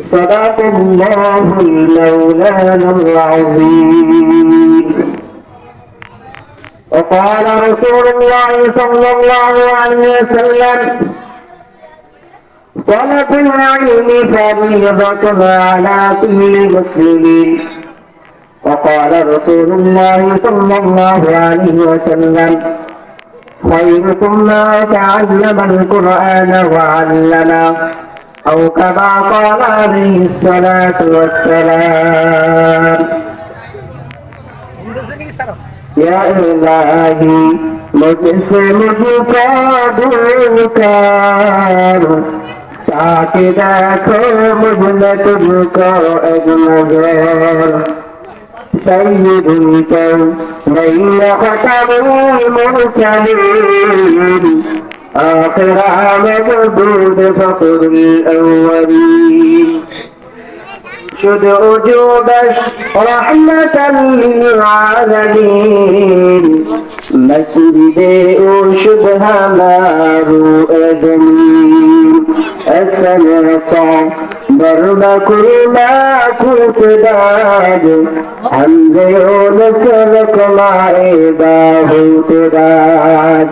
صدق الله المولانا العظيم. وقال رسول الله صلى الله عليه وسلم طلب العلم فريضة على كل مسلم. وقال رسول الله صلى الله عليه وسلم خيركم ما تعلم القرآن وعلمه. أو كما قال عليه الصلاة والسلام يا إلهي مجسمه فادوكار تاکہ دیکھو مجھنا تجھ کو ایک نظر سید کو نہیں ختم المرسلین آخر مجدود فخر الأولين شد وجودك رحمة للعالمين مسجد وشبه مارو أجمين السنة صعب ضرب كل ما كنت بعد حمد يونس لك مع عباه تباد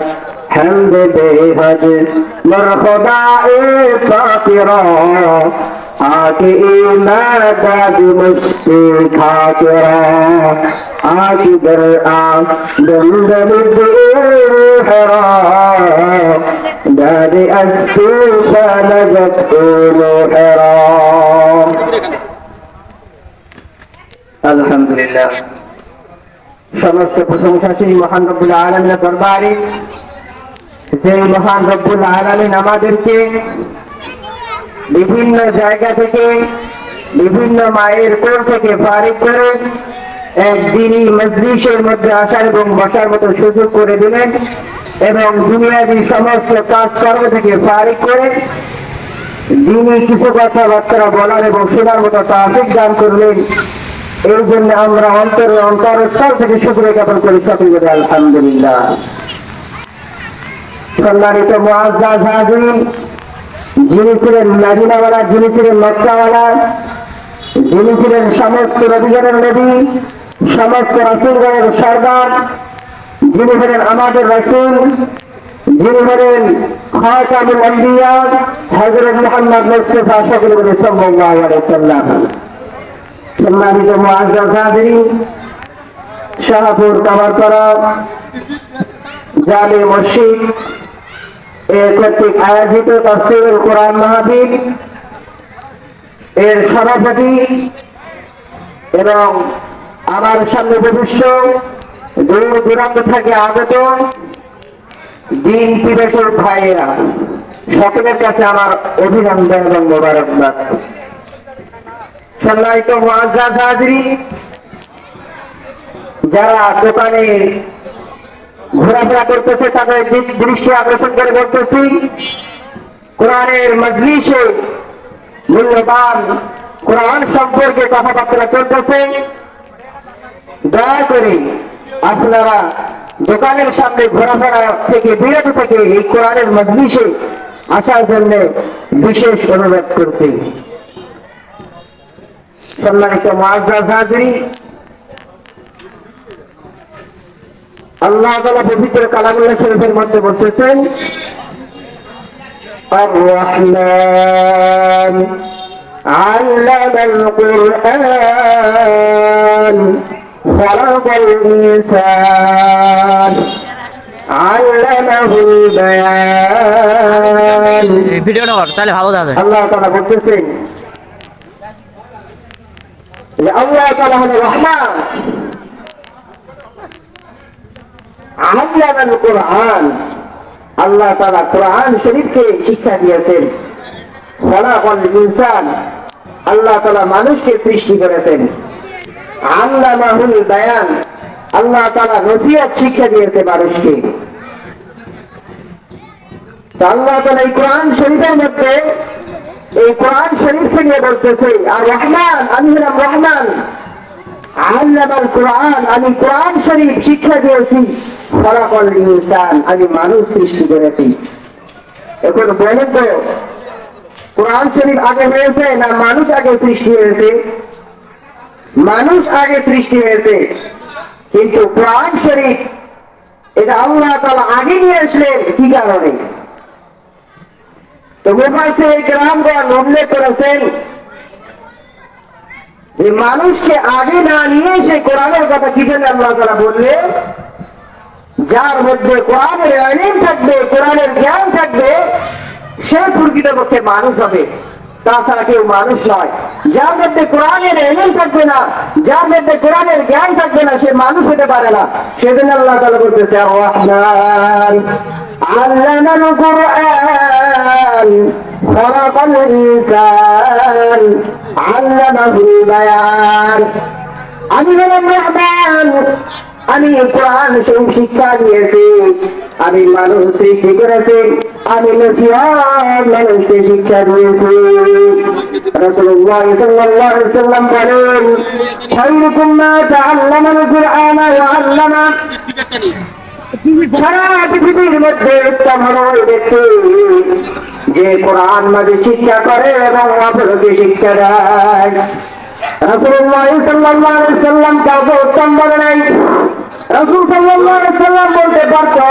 حمد بهد مرحبا فاقرا آكي إمادة بمشتي خاطرا آكي درعا دندن الدين حرام دادي أسكوفا نجت حرام الحمد لله সমস্ত প্রশংসা সেই মহান রব্বুল আলমিনের দরবারে সেই মহান রব্বুল আলমিন আমাদেরকে বিভিন্ন জায়গা থেকে, বিভিন্ন মায়ের কোর থেকে ফারিক করে একদিনই মজলিসের মধ্যে আসার এবং বসার মতো সুযোগ করে দিলেন এবং দুনিয়াবি সমস্ত কাজকর্ম থেকে ফারিক করে দিনই কিছু কথাবার্তা বলার এবং শোনার মতো তাফিক দান করলেন। এই জন্য আমরা অন্তরে অন্তরস্থল থেকে শুক্র জ্ঞাপন করি। সকল আলহামদুলিল্লাহ। সম্মানিত মুআজ্জাজ হাজির যিনি ছিলেন মাদিনাওয়ালা, যিনি ছিলেন মক্কাওয়ালা, যিনি ছিলেন সমস্ত নবীগণের নবী, সমস্ত রাসুলগণের সর্দার, যিনি হলেন আমাদের রাসুল, যিনি হলেন খাতামুল আম্বিয়া, হযরত মুহাম্মদ মুস্তাফা সাল্লাল্লাহু আলাইহি সাল্লাম সম্মানিত মুআজ্জাজ হাজির শাহপুর কামারপাড়া জামে মসজিদ এর কর্তৃক আয়োজিত কোরআন এর সভাপতি এবং আমার সামনে ভবিষ্য দূর দূরান্ত থেকে আগত দিন পিবেশর ভাইয়েরা, সকলের কাছে আমার অভিনন্দন এবং মোবারকবাদ। সম্মানিত মুআজ্জাজ হাজরি, যারা দোকানে ঘোরাফেরা করতেছে তাদের দৃষ্টি আকর্ষণ করে বলতেছি, কোরআনের মজলিসে মূল্যবান কোরআন সম্পর্কে কথাবার্তা চলতেছে। দয়া করে আপনারা দোকানের সামনে ঘোরাফেরা থেকে, বিরত থেকে এই কোরআনের মজলিসে আসার জন্য বিশেষ অনুরোধ করছি। সম্মানিত মুআজ্জাজ হাজরি আল্লাহ তাআলা পবিত্র কালামুল্লাহ শরীফের মধ্যে বলতেছেন الرحمن علم القرآن خلق الإنسان علمه البيان এই ভিডিওটা কর তাহলে ভালো দেখা যায় আল্লাহ তাআলা বলতেছেন যে আল্লাহ তাআলা হলো রহমান আল্লাহ কোরআন। আল্লাহ তাআলা কোরআন শরীফকে শিক্ষা দিয়েছেন। খলাকাল ইনসান, আল্লাহ তাআলা মানুষকে সৃষ্টি করেছেন। আল্লামাহুল বায়ান, আল্লাহ তাআলা নসিহত শিক্ষা দিয়েছে মানুষকে। আল্লাহ তাআলা এই কোরআন শরীফের মধ্যে, এই কোরআন শরীফ থেকে বলতেছে, আর রহমান, আমি হলাম রহমান। আমি কোরআন শরীফ শিক্ষা দিয়েছি। আমি মানুষ সৃষ্টি করেছি। এখন বলেন তো, কোরআন শরীফ আগে হয়েছে না মানুষ আগে সৃষ্টি হয়েছে? মানুষ আগে সৃষ্টি হয়েছে, কিন্তু কোরআন শরীফ এটা আল্লাহ তাআলা আগে নিয়ে আসলেন, কি কারণে? তো মুফাসসির গ্রামগণ উল্লেখ করেছেন যে মানুষকে আগে না নিয়ে সেই কোরআনের কথা কি জন্য আল্লাহ তারা বললে? যার মধ্যে কোরআনের আইন থাকবে, কোরআনের জ্ঞান থাকবে, সে প্রকৃতপক্ষে মানুষ হবে। তাছাড়া কেউ মানুষ নয়। যার মধ্যে কোরআনের এলেন থাকবে না, যার মধ্যে কোরআনের জ্ঞান থাকবে না, সে মানুষ হতে পারে না। সেজন্য আল্লাহ তাআলা বলতেছে আল্লামাল কোরআন, খলাকাল ইনসান, আল্লামাহুল বায়ান। আমি হলাম আমি কোরআন শরীফ শিক্ষা দিয়েছি, আমি মানুষ সৃষ্টি করেছি, আমি নসিহত মানুষকে শিক্ষা দিয়েছি। রাসূলুল্লাহ সাল্লাল্লাহু আলাইহি সাল্লাম বলেন, খায়রুকুম মা তাআল্লামাল কুরআন ওয়া আল্লামা সারা পৃথিবীর মধ্যে উত্তম যে কোরআন মাঝে শিক্ষা করে এবং অপরকে শিক্ষা দেয়। রাসূলুল্লাহ সাল্লাল্লাহু আলাইহি সাল্লাম কাউকে উত্তম বলে নাই। রাসূল সাল্লাহ সাল্লাম বলতে পারতো।